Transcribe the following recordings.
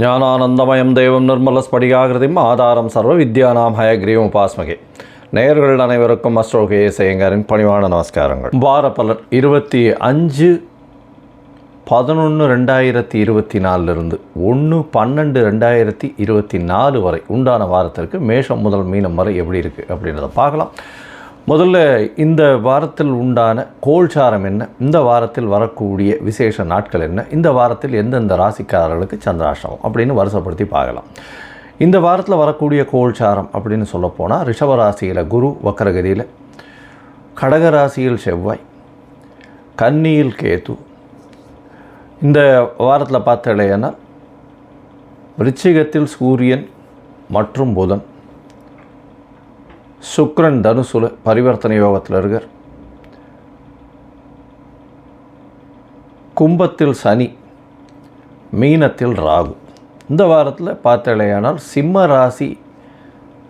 ஞானானந்தமயம் தெய்வம் நிர்மலஸ்படிகாகிருதிம் ஆதாரம் சர்வ வித்யானாம் ஹயக்ரீவம் உபாஸ்மகே. நேயர்கள் அனைவருக்கும் அஸ்ட்ரோகே செய்யங்காரின் பணிவான நமஸ்காரங்கள். வார பலர் இருபத்தி அஞ்சு பதினொன்று ரெண்டாயிரத்தி இருபத்தி நாலுலேருந்து ஒன்று பன்னெண்டு ரெண்டாயிரத்தி இருபத்தி நாலு வரை உண்டான வாரத்திற்கு மேஷம் முதல் மீனம் வரை எப்படி இருக்குது அப்படின்றத பார்க்கலாம். முதல்ல இந்த வாரத்தில் உண்டான கோல்சாரம் என்ன? இந்த வாரத்தில் வரக்கூடிய விசேஷ நாட்கள் என்ன? இந்த வாரத்தில் எந்தெந்த ராசிக்காரர்களுக்கு சந்திராஷ்டமம்? அப்படின்னு வருஷப்படுத்தி பார்க்கலாம். இந்த வாரத்தில் வரக்கூடிய கோல்சாரம் அப்படின்னு சொல்லப்போனால் ரிஷபராசியில் குரு வக்கரகதியில் கடகராசியில் செவ்வாய் கன்னியில் கேது. இந்த வாரத்தில் பார்த்தலைன்னா விருச்சிகத்தில் சூரியன் மற்றும் புதன். சுக்ரன் தனுசுல பரிவர்த்தனை யோகத்தில் இருக்கார். கும்பத்தில் சனி மீனத்தில் ராகு. இந்த வாரத்தில் பார்த்தலையானால் சிம்ம ராசி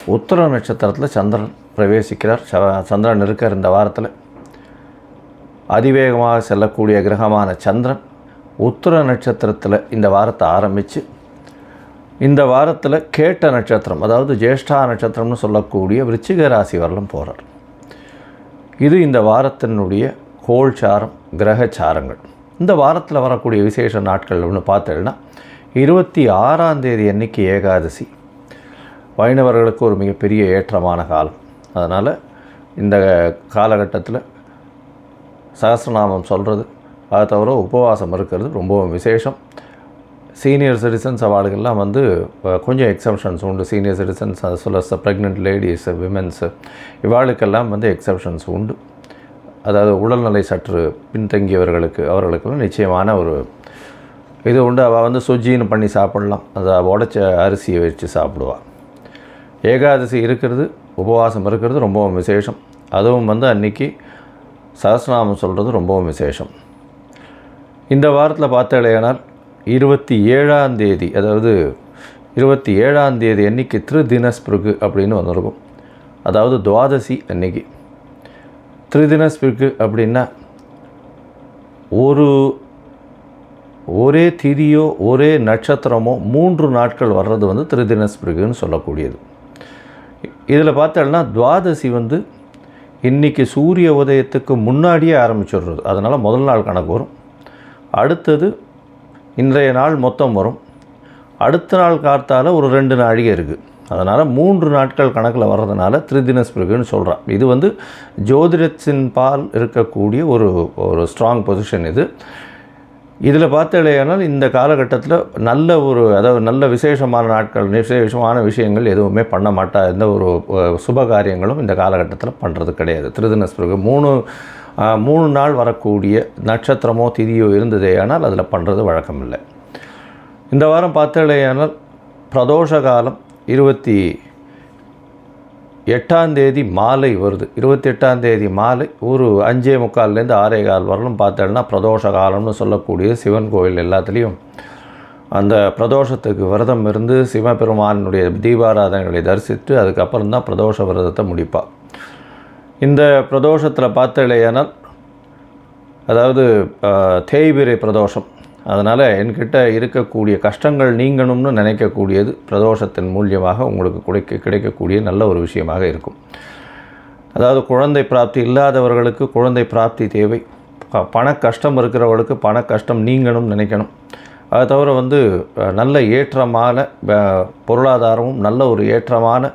உத்தர நட்சத்திரத்தில் சந்திரன் பிரவேசிக்கிறார். ச- சந்திரன் இருக்கார் இந்த வாரத்தில். அதிவேகமாக செல்லக்கூடிய கிரகமான சந்திரன் உத்தர நட்சத்திரத்தில் இந்த வாரத்தை ஆரம்பித்து இந்த வாரத்தில் கேட்ட நட்சத்திரம் அதாவது ஜேஷ்டா நட்சத்திரம்னு சொல்லக்கூடிய விருச்சிக ராசி வரலும் போகிறார் இது இந்த வாரத்தினுடைய கோல்சாரம் கிரகச்சாரங்கள் இந்த வாரத்தில் வரக்கூடிய விசேஷ நாட்கள் அப்படின்னு பார்த்தேன்னா இருபத்தி ஆறாம் தேதி அன்னைக்கு ஏகாதசி. வைணவர்களுக்கு ஒரு மிகப்பெரிய ஏற்றமான காலம். அதனால் இந்த காலகட்டத்தில் சகசிரநாமம் சொல்கிறது அதை தவிர உபவாசம் இருக்கிறது ரொம்பவும் விசேஷம். சீனியர் சிட்டிசன்ஸ் அவார்டுகள்லாம் வந்து கொஞ்சம் எக்ஸப்ஷன்ஸ் உண்டு. சீனியர் சிட்டிசன்ஸ் அது சொல்ல ப்ரெக்னென்ட் லேடிஸ் விமென்ஸு இவாளுக்கெல்லாம் வந்து எக்ஸப்ஷன்ஸ் உண்டு. அதாவது உடல்நிலை சற்று பின்தங்கியவர்களுக்கு அவர்களுக்கெல்லாம் நிச்சயமான ஒரு இது உண்டு. அவள் வந்து சுஜின்னு பண்ணி சாப்பிடலாம். அதை உடச்ச அரிசியை வச்சு சாப்பிடுவாள் ஏகாதசி இருக்கிறது உபவாசம் இருக்கிறது ரொம்பவும் விசேஷம். அதுவும் வந்து அன்னைக்கு சஹஸ்ரநாமம் சொல்கிறது ரொம்பவும் விசேஷம். இந்த வாரத்தில் பார்த்தாலேயானால் இருபத்தி ஏழாம் தேதி அதாவது இருபத்தி ஏழாம் தேதி அன்னைக்கு திருதினஸ்பிருகு அப்படின்னு வந்திருக்கும் அதாவது துவாதசி அன்னைக்கு. திருதினஸ்பிருகு அப்படின்னா ஒரு ஒரே திதியோ ஒரே நட்சத்திரமோ மூன்று நாட்கள் வர்றது வந்து திருதினஸ்பிருகுன்னு சொல்லக்கூடியது. இதில் பார்த்தோம்னா துவாதசி வந்து இன்றைக்கி சூரிய உதயத்துக்கு முன்னாடியே ஆரம்பிச்சிடுறது. அதனால் முதல் நாள் கணக்கு வரும். அடுத்தது இன்றைய நாள் மொத்தம் வரும். அடுத்த நாள் காத்தால் ஒரு ரெண்டு நாழிகை இருக்குது அதனால் மூன்று நாட்கள் கணக்கில் வர்றதுனால திருதினஸ்பிருகுன்னு சொல்கிறான் இது வந்து ஜோதிடத்தின் பால் இருக்கக்கூடிய ஒரு ஒரு ஸ்ட்ராங் பொசிஷன் இது. இதில் பார்த்தலையானால் இந்த காலகட்டத்தில் நல்ல ஒரு அதாவது நல்ல விசேஷமான நாட்கள் விசேஷமான விஷயங்கள் எதுவுமே பண்ண மாட்டா. எந்த ஒரு சுப காரியங்களும் இந்த காலகட்டத்தில் பண்ணுறது கிடையாது. திருதினஸ்பிறகு மூணு மூணு நாள் வரக்கூடிய நட்சத்திரமோ திதியோ இருந்ததே ஆனால் அதில் பண்ணுறது வழக்கம் இல்லை இந்த வாரம் பார்த்தலையானால் பிரதோஷ காலம் இருபத்தி எட்டாம் தேதி மாலை வருது. இருபத்தி எட்டாம் தேதி மாலை ஒரு அஞ்சே முக்கால்லேருந்து ஆறே கால் வரலும் பார்த்தோம்னா பிரதோஷ காலம்னு சொல்லக்கூடிய சிவன் கோயில் எல்லாத்துலேயும் அந்த பிரதோஷத்துக்கு விரதம் இருந்து சிவபெருமானுடைய தீபாராதனைகளை தரிசித்து அதுக்கப்புறம் தான் பிரதோஷ விரதத்தை முடிப்பாள் இந்த பிரதோஷத்தில் பார்த்தலையானால் அதாவது தேய்பிரை பிரதோஷம். அதனால் என்கிட்ட இருக்கக்கூடிய கஷ்டங்கள் நீங்கணும்னு நினைக்கக்கூடியது பிரதோஷத்தின் மூலியமாக உங்களுக்கு கிடைக்க கிடைக்கக்கூடிய நல்ல ஒரு விஷயமாக இருக்கும். அதாவது குழந்தை பிராப்தி இல்லாதவர்களுக்கு குழந்தை பிராப்தி தேவை. பண கஷ்டம் இருக்கிறவர்களுக்கு பண கஷ்டம் நீங்கணும்னு நினைக்கணும். அது தவிர வந்து நல்ல ஏற்றமான பொருளாதாரமும் நல்ல ஒரு ஏற்றமான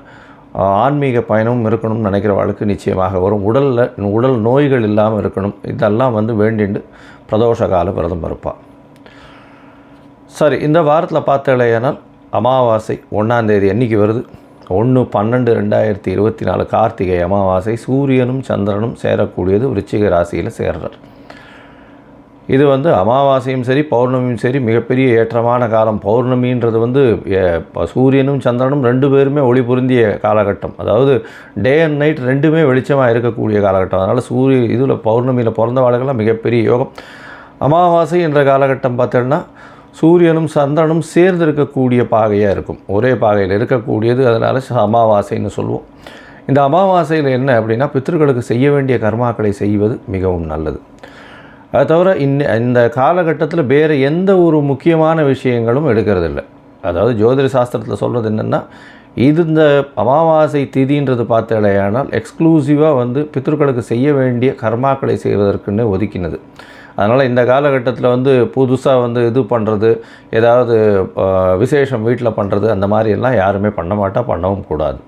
ஆன்மீக பயணமும் இருக்கணும்னு நினைக்கிற நினைக்கிறவர்களுக்கு நிச்சயமாக வரும். உடலில் உடல் நோய்கள் இல்லாமல் இருக்கணும். இதெல்லாம் வந்து வேண்டிண்டு பிரதோஷ கால விரதம் இருப்பாள் சரி இந்த வாரத்தில் பார்த்தலையானால் அமாவாசை ஒன்றாந்தேதி என்றைக்கு வருது. ஒன்று பன்னெண்டு ரெண்டாயிரத்தி இருபத்தி நாலு கார்த்திகை அமாவாசை. சூரியனும் சந்திரனும் சேரக்கூடியது விருச்சிக ராசியில் சேர்றார். இது வந்து அமாவாசையும் சரி பௌர்ணமியும் சரி மிகப்பெரிய ஏற்றமான காலம். பௌர்ணமின்றது வந்து ப- சூரியனும் சந்திரனும் ரெண்டு பேருமே ஒளி பொருந்திய காலகட்டம். அதாவது டே அண்ட் நைட் ரெண்டுமே வெளிச்சமாக இருக்கக்கூடிய காலகட்டம். அதனால் சூரிய இதில் பௌர்ணமியில் பிறந்தவாளுக்கெல்லாம் மிகப்பெரிய யோகம். அமாவாசை என்ற காலகட்டம் பார்த்தோன்னா சூரியனும் சந்திரனும் சேர்ந்து இருக்கக்கூடிய பாகையாக இருக்கும். ஒரே பாகையில் இருக்கக்கூடியது அதனால் அமாவாசைன்னு சொல்லுவோம். இந்த அமாவாசையில் என்ன அப்படின்னா பித்ருக்களுக்கு செய்ய வேண்டிய கர்மாக்களை செய்வது மிகவும் நல்லது. அது தவிர இன்ன இந்த காலகட்டத்தில் வேறு எந்த ஒரு முக்கியமான விஷயங்களும் எடுக்கிறதில்ல. அதாவது ஜோதிட சாஸ்திரத்தில் சொல்கிறது என்னென்னா இது இந்த அமாவாசை திதின்றது பார்த்தாலேயானால் எக்ஸ்க்ளூசிவாக வந்து பித்ருக்களுக்கு செய்ய வேண்டிய கர்மாக்களை செய்வதற்குன்னு ஒதுக்கினது. அதனால் இந்த காலகட்டத்தில் வந்து புதுசாக வந்து இது பண்ணுறது ஏதாவது விசேஷம் வீட்டில் பண்ணுறது அந்த மாதிரி எல்லாம் யாருமே பண்ண மாட்டா பண்ணவும் கூடாது.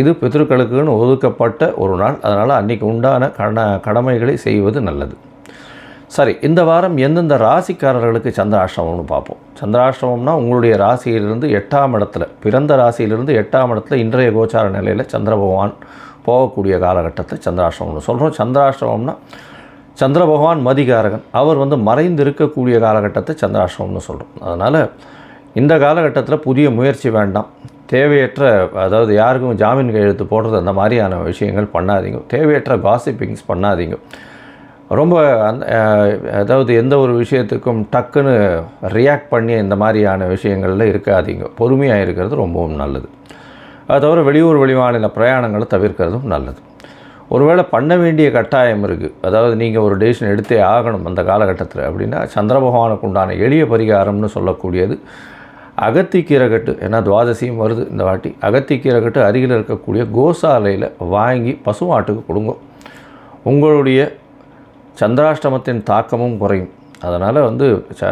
இது பித்ருக்களுக்குன்னு ஒதுக்கப்பட்ட ஒரு நாள். அதனால் அன்றைக்கி உண்டான கட கடமைகளை செய்வது நல்லது. சரி இந்த வாரம் எந்தெந்த ராசிக்காரர்களுக்கு சந்திராஷ்டமம்னு பார்ப்போம். சந்திராஷ்டமம்னா உங்களுடைய ராசியிலிருந்து எட்டாம் இடத்துல பிறந்த ராசியிலிருந்து எட்டாம் இடத்துல இன்றைய கோச்சார நிலையில் சந்திர பகவான் போகக்கூடிய காலகட்டத்தை சந்திராஷ்டமம்னு சொல்கிறோம் சந்திராஷ்டமம்னா சந்திர பகவான் மதிகாரகன் அவர் வந்து மறைந்து இருக்கக்கூடிய காலகட்டத்தை சந்திராஷ்டமம்னு சொல்கிறோம் அதனால் இந்த காலகட்டத்தில் புதிய முயற்சி வேண்டாம். தேவையற்ற அதாவது யாருக்கும் ஜாமீன் கையெழுத்து போடுறது அந்த மாதிரியான விஷயங்கள் பண்ணாதீங்க. தேவையற்ற காசிப்பிங்ஸ் பண்ணாதீங்க. ரொம்ப அந் அதாவது எந்த ஒரு விஷயத்துக்கும் டக்குன்னு ரியாக்ட் பண்ணி இந்த மாதிரியான விஷயங்களில் இருக்காதீங்க. பொறுமையாக இருக்கிறது ரொம்பவும் நல்லது. அது தவிர வெளியூர் வெளிமாநில பிரயாணங்களை தவிர்க்கிறதும் நல்லது. ஒருவேளை பண்ண வேண்டிய கட்டாயம் இருக்குது அதாவது நீங்கள் ஒரு டெசிஷன் எடுத்தே ஆகணும் அந்த காலகட்டத்தில் அப்படின்னா சந்திர பகவானுக்கு உண்டான எளிய பரிகாரம்னு சொல்லக்கூடியது அகத்திக்கீரகட்டு ஏன்னா துவாதசியும் வருது இந்த வாட்டி அகத்திக்கீரகட்டு அருகில் இருக்கக்கூடிய கோசாலையில் வாங்கி பசுமாட்டுக்கு கொடுங்க. உங்களுடைய சந்திராஷ்டமத்தின் தாக்கமும் குறையும். அதனால் வந்து ச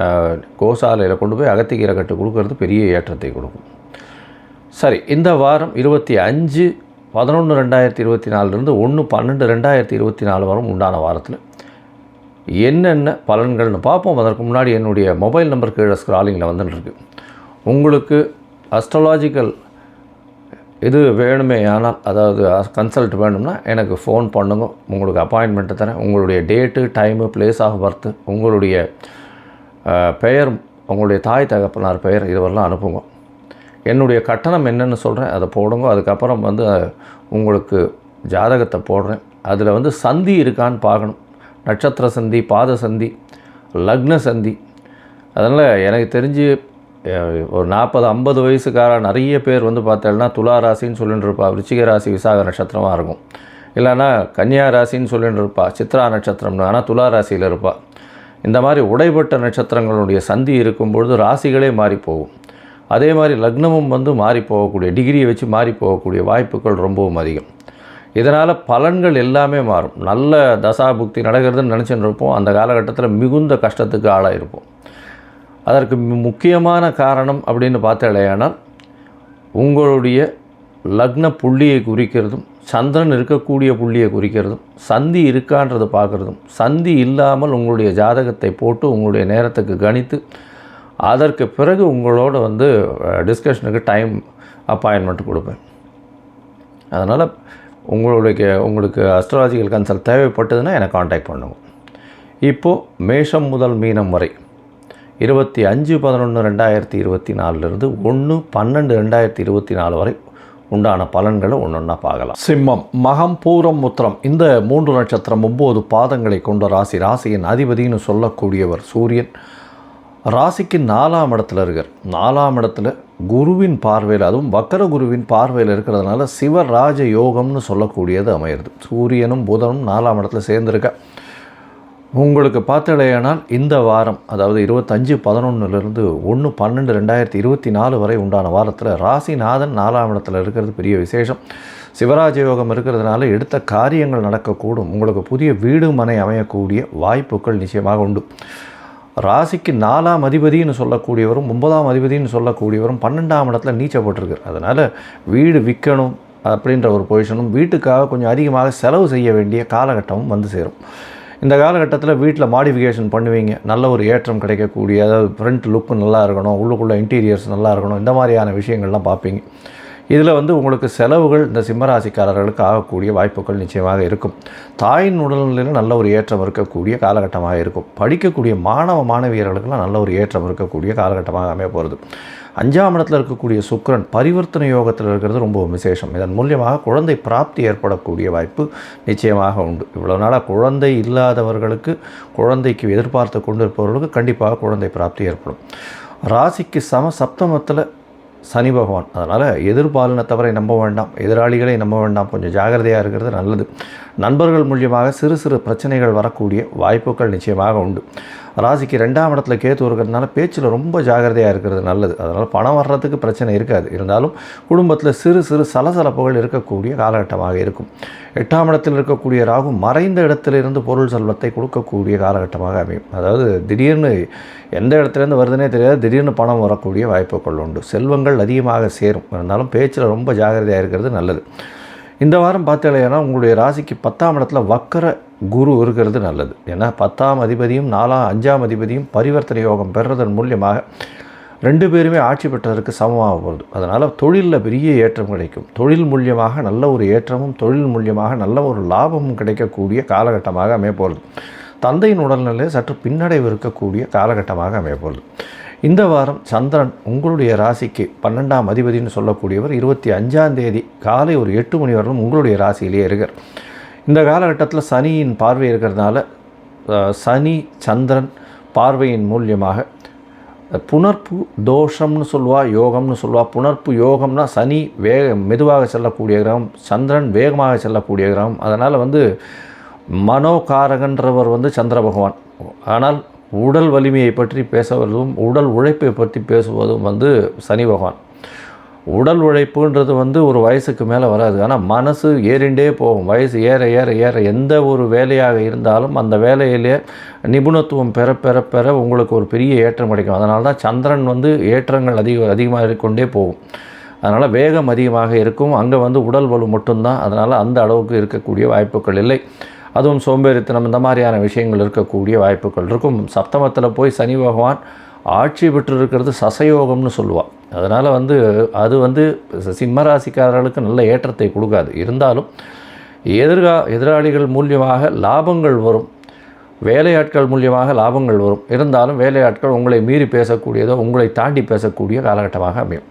கோசாலையில் கொண்டு போய் அகத்திக்கீரை கட்டு கொடுக்கறது பெரிய ஏற்றத்தை கொடுக்கும். சரி இந்த வாரம் இருபத்தி அஞ்சு பதினொன்று ரெண்டாயிரத்தி இருபத்தி நாலுலேருந்து ஒன்று பன்னெண்டு ரெண்டாயிரத்தி இருபத்தி நாலு வாரம் உண்டான வாரத்தில். என்னென்ன பலன்கள்னு பார்ப்போம். அதற்கு முன்னாடி என்னுடைய மொபைல் நம்பர் கீழே ஸ்க்ராலிங்கில் வந்துட்டுருக்கு உங்களுக்கு அஸ்ட்ராலாஜிக்கல் இது வேணுமே ஆனால் அதாவது கன்சல்ட் வேணும்னா எனக்கு ஃபோன் பண்ணுங்க. உங்களுக்கு அப்பாயின்மெண்ட்டு தரேன். உங்களுடைய date time place of birth உங்களுடைய பெயர் உங்களுடைய தாய் தகப்பனார் பெயர் இதுவரெல்லாம் அனுப்புங்க. என்னுடைய கட்டணம் என்னென்னு சொல்கிறேன் அதை போடுங்க. அதுக்கப்புறம் வந்து உங்களுக்கு ஜாதகத்தை போடுறேன். அதில் வந்து சந்தி இருக்கான்னு பார்க்கணும். நட்சத்திர சந்தி பாத சந்தி லக்ன சந்தி. அதனால் எனக்கு தெரிஞ்சு ஒரு நாற்பது ஐம்பது வயசுக்கார நிறைய பேர் வந்து பார்த்தேன்னா துலா ராசின்னு சொல்லிட்டு இருப்பா விருச்சிக ராசி விசாக நட்சத்திரமாக இருக்கும். இல்லைன்னா கன்னியா ராசின்னு சொல்லிட்டு இருப்பா சித்ரா நட்சத்திரம்னு ஆனால் துலா ராசியில் இருப்பா. இந்த மாதிரி உடைப்பட்ட நட்சத்திரங்களுடைய சந்தி இருக்கும்பொழுது ராசிகளே மாறி போகும். அதே மாதிரி லக்னமும் வந்து மாறி போகக்கூடிய டிகிரியை வச்சு மாறி போகக்கூடிய வாய்ப்புகள் ரொம்பவும் அதிகம். இதனால் பலன்கள் எல்லாமே மாறும். நல்ல தசாபுக்தி நடக்கிறதுன்னு நினச்சின்னு இருப்போம். அந்த காலகட்டத்தில் மிகுந்த கஷ்டத்துக்கு ஆளாக இருப்போம் அதற்கு முக்கியமான காரணம் அப்படின்னு பார்த்தாலேயானால் உங்களுடைய லக்ன புள்ளியை குறிக்கிறதும் சந்திரன் இருக்கக்கூடிய புள்ளியை குறிக்கிறதும் சந்தி இருக்கான்றதை பார்க்குறதும் சந்தி இல்லாமல் உங்களுடைய ஜாதகத்தை போட்டு உங்களுடைய நேரத்துக்கு கணித்து அதற்கு பிறகு உங்களோட வந்து டிஸ்கஷனுக்கு டைம் அப்பாயின்மெண்ட் கொடுப்பேன். அதனால் உங்களுடைய உங்களுக்கு அஸ்ட்ராலஜிக்கல் கன்சல்ட் தேவைப்பட்டதுன்னா எனக்கு காண்டாக்ட் பண்ணுவோம் இப்போது மேஷம் முதல் மீனம் வரை இருபத்தி அஞ்சு பதினொன்று ரெண்டாயிரத்தி இருபத்தி நாலுலேருந்து ஒன்று பன்னெண்டு ரெண்டாயிரத்தி இருபத்தி நாலு வரை உண்டான பலன்களை ஒன்று ஒன்றா பார்க்கலாம். சிம்மம் மகம் பூரம் முத்திரம் இந்த மூன்று நட்சத்திரம் ஒம்பது பாதங்களை கொண்ட ராசி. ராசியின் அதிபதின்னு சொல்லக்கூடியவர் சூரியன். ராசிக்கு நாலாம் இடத்துல இருக்கார். நாலாம் இடத்துல குருவின் பார்வையில் அதுவும் வக்கர குருவின் பார்வையில் இருக்கிறதுனால சிவராஜ யோகம்னு சொல்லக்கூடியது அமையிறது. சூரியனும் புதனும் நாலாம் இடத்துல சேர்ந்துருக்க. உங்களுக்கு பார்த்தலையானால் இந்த வாரம் அதாவது இருபத்தஞ்சு பதினொன்றுலேருந்து ஒன்று பன்னெண்டு ரெண்டாயிரத்தி இருபத்தி நாலு வரை உண்டான வாரத்தில் ராசிநாதன் நாலாம் இடத்துல இருக்கிறது பெரிய விசேஷம். சிவராஜ யோகம் இருக்கிறதுனால எடுத்த காரியங்கள் நடக்கக்கூடும். உங்களுக்கு புதிய வீடு மனை அமையக்கூடிய வாய்ப்புகள் நிச்சயமாக உண்டு. ராசிக்கு நாலாம் அதிபதின்னு சொல்லக்கூடியவரும் ஒன்பதாம் அதிபதின்னு சொல்லக்கூடியவரும் பன்னெண்டாம் இடத்துல நீச்சப்பட்டிருக்கு. அதனால் வீடு விற்கணும் அப்படின்ற ஒரு பொசிஷனும் வீட்டுக்காக கொஞ்சம் அதிகமாக செலவு செய்ய வேண்டிய காலகட்டமும் வந்து சேரும். இந்த காலகட்டத்தில் வீட்டில் மாடிஃபிகேஷன் பண்ணுவீங்க. நல்ல ஒரு ஏற்றம் கிடைக்கக்கூடிய அதாவது ஃப்ரண்ட் லுக்கு நல்லா இருக்கணும் உள்ளுக்குள்ளே இன்டீரியர்ஸ் நல்லா இருக்கணும் இந்த மாதிரியான விஷயங்கள்லாம் பார்ப்பீங்க. இதில் வந்து உங்களுக்கு செலவுகள் இந்த சிம்மராசிக்காரர்களுக்கு ஆகக்கூடிய வாய்ப்புகள் நிச்சயமாக இருக்கும். தாயின் உடல்நிலையில் நல்ல ஒரு ஏற்றம் இருக்கக்கூடிய காலகட்டமாக இருக்கும். படிக்கக்கூடிய மாணவ மாணவியர்களுக்கெல்லாம் நல்ல ஒரு ஏற்றம் இருக்கக்கூடிய காலகட்டமாக அமைய போகிறது. அஞ்சாம் இடத்துல இருக்கக்கூடிய சுக்கிரன் பரிவர்த்தனை யோகத்தில் இருக்கிறது ரொம்ப விசேஷம். இதன் மூலியமாக குழந்தை பிராப்தி ஏற்படக்கூடிய வாய்ப்பு நிச்சயமாக உண்டு. இவ்வளோ நாளாக குழந்தை இல்லாதவர்களுக்கு குழந்தைக்கு எதிர்பார்த்து கொண்டு இருப்பவர்களுக்கு கண்டிப்பாக குழந்தை பிராப்தி ஏற்படும். ராசிக்கு சம சப்தமத்தில் சனி பகவான். அதனால் எதிர்பாலினத்தவரை நம்ப வேண்டாம். எதிராளிகளை நம்ப வேண்டாம். கொஞ்சம் ஜாகிரதையாக இருக்கிறது நல்லது. நண்பர்கள் மூலியமாக சிறு சிறு பிரச்சனைகள் வரக்கூடிய வாய்ப்புகள் நிச்சயமாக உண்டு. ராசிக்கு ரெண்டாம் இடத்துல கேத்து இருக்கிறதுனால பேச்சில் ரொம்ப ஜாகிரதையாக இருக்கிறது நல்லது. அதனால் பணம் வர்றதுக்கு பிரச்சனை இருக்காது. இருந்தாலும் குடும்பத்தில் சிறு சிறு சலசலப்புகள் இருக்கக்கூடிய காலகட்டமாக இருக்கும். எட்டாம் இடத்தில் இருக்கக்கூடிய ராகு மறைந்த இடத்திலிருந்து பொருள் செல்வத்தை கொடுக்கக்கூடிய காலகட்டமாக அமையும். அதாவது திடீர்னு எந்த இடத்துலேருந்து வருதுன்னே தெரியாது. திடீர்னு பணம் வரக்கூடிய வாய்ப்புகள் உண்டு. செல்வங்கள் அதிகமாக சேரும். இருந்தாலும் பேச்சில் ரொம்ப ஜாகிரதையாக இருக்கிறது நல்லது. இந்த வாரம் பார்த்தீங்கன்னா உங்களுடைய ராசிக்கு பத்தாம் இடத்துல வக்கர குரு இருக்கிறது நல்லது. ஏன்னா பத்தாம் அதிபதியும் நாலாம் அஞ்சாம் அதிபதியும் பரிவர்த்தனை யோகம் பெறுறதன் மூலியமாக ரெண்டு பேருமே ஆட்சி பெற்றதற்கு சமமாக போகுது. அதனால் தொழிலில் பெரிய ஏற்றம் கிடைக்கும். தொழில் மூலியமாக நல்ல ஒரு ஏற்றமும் தொழில் மூலியமாக நல்ல ஒரு லாபமும் கிடைக்கக்கூடிய காலகட்டமாக அமையப்போகுது. தந்தையின் உடல்நிலை சற்று பின்னடைவு இருக்கக்கூடிய காலகட்டமாக அமையப்போகுது. இந்த வாரம் சந்திரன் உங்களுடைய ராசிக்கு பன்னெண்டாம் அதிபதினு சொல்லக்கூடியவர் இருபத்தி அஞ்சாம் தேதி காலை ஒரு எட்டு மணி வரலும் உங்களுடைய ராசியிலேயே இருக்கார். இந்த காலகட்டத்தில் சனியின் பார்வை இருக்கிறதுனால சனி சந்திரன் பார்வையின் மூலியமாக புணர்ப்பு தோஷம்னு சொல்லுவா யோகம்னு சொல்லுவா. புணர்ப்பு யோகம்னா சனி வேக மெதுவாக செல்லக்கூடிய கிரகம் சந்திரன் வேகமாக செல்லக்கூடிய கிரகம். அதனால் வந்து மனோகாரகன்றவர் வந்து சந்திர பகவான். ஆனால் உடல் வலிமையை பற்றி பேசுவதும் உடல் உழைப்பை பற்றி பேசுவதும் வந்து சனி பகவான். உடல் உழைப்புன்றது வந்து ஒரு வயசுக்கு மேலே வராது. ஆனால் மனசு ஏறிண்டே போகும். வயசு ஏற ஏற ஏற எந்த ஒரு வேலையாக இருந்தாலும் அந்த வேலையிலே நிபுணத்துவம் பெற பெற பெற உங்களுக்கு ஒரு பெரிய ஏற்றம் கிடைக்கும். அதனால தான் சந்திரன் வந்து ஏற்றங்கள் அதிக அதிகமாக கொண்டே போகும். அதனால் வேகம் அதிகமாக இருக்கும். அங்கே வந்து உடல் வலு மட்டும்தான். அதனால் அந்த அளவுக்கு இருக்கக்கூடிய வாய்ப்புகள் இல்லை. அதுவும் சோம்பேறித்தனம் இந்த மாதிரியான விஷயங்கள் இருக்கக்கூடிய வாய்ப்புகள் இருக்கும். சப்தமத்தில் போய் சனி பகவான் ஆட்சி பெற்று இருக்கிறது சசயோகம்னு சொல்லுவாள் அதனால் வந்து அது வந்து சிம்மராசிக்காரர்களுக்கு நல்ல ஏற்றத்தை கொடுக்காது. இருந்தாலும் எதிர்கா எதிராளிகள் மூலியமாக லாபங்கள் வரும். வேலையாட்கள் மூலியமாக லாபங்கள் வரும். இருந்தாலும் வேலையாட்கள் உங்களை மீறி பேசக்கூடியதோ உங்களை தாண்டி பேசக்கூடிய காலகட்டமாக அமையும்.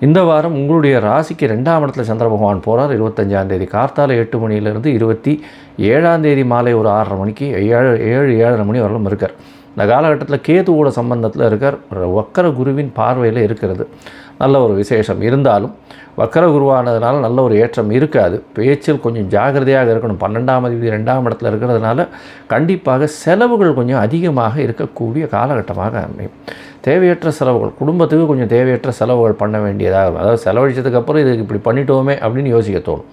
இந்த வாரம் உங்களுடைய ராசிக்கு ரெண்டாம் இடத்துல சந்திர பகவான் போகிறார் இருபத்தஞ்சாம் தேதி கார்த்தால எட்டு மணியிலிருந்து இருபத்தி ஏழாம் தேதி மாலை ஒரு ஆறரை மணிக்கு ஏழு ஏழு ஏழரை மணி வரலும் இருக்கார். இந்த காலகட்டத்தில் கேதுவோட சம்பந்தத்தில் இருக்கார் வக்கர குருவின் பார்வையில் இருக்கிறது. நல்ல ஒரு விசேஷம். இருந்தாலும் வக்கர குருவானதுனால நல்ல ஒரு ஏற்றம் இருக்காது. பேச்சில் கொஞ்சம் ஜாகிரதையாக இருக்கணும். பன்னெண்டாம் அதிபதி ரெண்டாம் இடத்துல இருக்கிறதுனால கண்டிப்பாக செலவுகள் கொஞ்சம் அதிகமாக இருக்கக்கூடிய காலகட்டமாக அமையும். தேவையற்ற செலவுகள் குடும்பத்துக்கு கொஞ்சம் தேவையற்ற செலவுகள் பண்ண வேண்டியதாக இருக்கும் அதாவது செலவழிச்சதுக்கப்புறம் இதுக்கு இப்படி பண்ணிட்டோமே அப்படின்னு யோசிக்க தோணும்.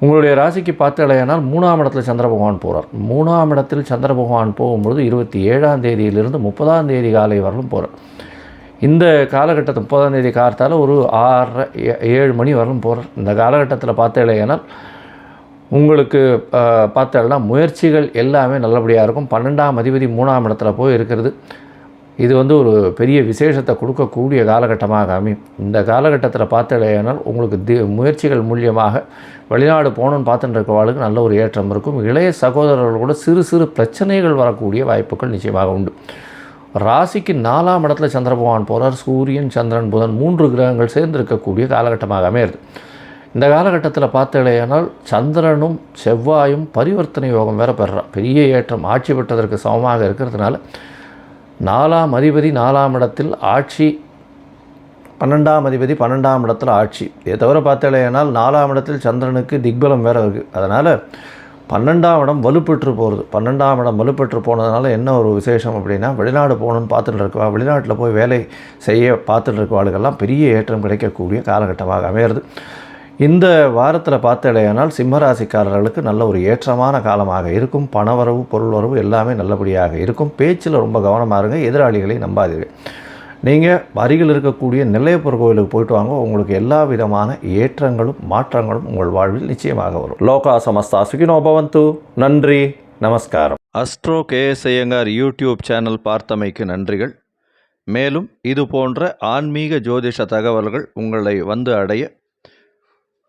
உங்களுடைய ராசிக்கு பார்த்து மூணாம் இடத்துல சந்திர பகவான் போகிறார் மூணாம் இடத்தில் சந்திர பகவான் போகும்பொழுது இருபத்தி ஏழாம் தேதியிலிருந்து முப்பதாம் தேதி காலை வரலும் போகிறார் இந்த காலகட்டத்தை முப்பதாம் தேதி காலத்தால் ஒரு ஆறரை ஏழு மணி வரலும் போகிறார் இந்த காலகட்டத்தில் பார்த்து உங்களுக்கு பார்த்தோம்னா முயற்சிகள் எல்லாமே நல்லபடியாக இருக்கும். பன்னெண்டாம் அதிபதி மூணாம் இடத்துல போய் இருக்கிறது இது வந்து ஒரு பெரிய விசேஷத்தை கொடுக்கக்கூடிய காலகட்டமாக அமையும். இந்த காலகட்டத்தில் பார்த்தடையானால் உங்களுக்கு தி முயற்சிகள் மூலியமாக வெளிநாடு போகணுன்னு பார்த்துட்டு இருக்கவாளுக்கு நல்ல ஒரு ஏற்றம் இருக்கும். இளைய சகோதரர்கள் கூட சிறு சிறு பிரச்சனைகள் வரக்கூடிய வாய்ப்புகள் நிச்சயமாக உண்டு. ராசிக்கு நாலாம் இடத்துல சந்திர பகவான் போகிறார் சூரியன் சந்திரன் புதன் மூன்று கிரகங்கள் சேர்ந்து இருக்கக்கூடிய காலகட்டமாக அமையிறது. இந்த காலகட்டத்தில் பார்த்தடையானால் சந்திரனும் செவ்வாயும் பரிவர்த்தனை யோகம் வேற பெறுறான் பெரிய ஏற்றம் ஆட்சி பெற்றதற்கு சமமாக இருக்கிறதுனால நாலாம் அதிபதி நாலாம் இடத்தில் ஆட்சி பன்னெண்டாம் அதிபதி பன்னெண்டாம் இடத்தில் ஆட்சி. இதை தவிர பார்த்தாலேனால் நாலாம் இடத்தில் சந்திரனுக்கு திக்பலம் வேறு இருக்குது அதனால் பன்னெண்டாம் இடம் வலுப்பெற்று போகிறது பன்னெண்டாம் இடம் வலுப்பெற்று போனதுனால என்ன ஒரு விசேஷம் அப்படின்னா வெளிநாடு போகணுன்னு பார்த்துட்டு இருக்கவா வெளிநாட்டில் போய் வேலை செய்ய பார்த்துட்டு இருக்கவாளுக்கெல்லாம் பெரிய ஏற்றம் கிடைக்கக்கூடிய காலகட்டமாக அமையிறது. இந்த வாரத்தில் பார்த்தடையானால் சிம்மராசிக்காரர்களுக்கு நல்ல ஒரு ஏற்றமான காலமாக இருக்கும். பணவரவு பொருள் வரவு எல்லாமே நல்லபடியாக இருக்கும். பேச்சில் ரொம்ப கவனமாக இருங்க எதிராளிகளை நம்பாதீர்கள். நீங்கள் அருகில் இருக்கக்கூடிய நெல்லையப்பர் கோவிலுக்கு போயிட்டு வாங்க. உங்களுக்கு எல்லா விதமான ஏற்றங்களும் மாற்றங்களும் உங்கள் வாழ்வில் நிச்சயமாக வரும். லோகா சமஸ்தா சுகினோபவந்து நன்றி நமஸ்காரம். Astro KS Iyengar YouTube channel பார்த்தமைக்கு நன்றிகள். மேலும் இது போன்ற ஆன்மீக ஜோதிஷ தகவல்கள் உங்களை வந்து அடைய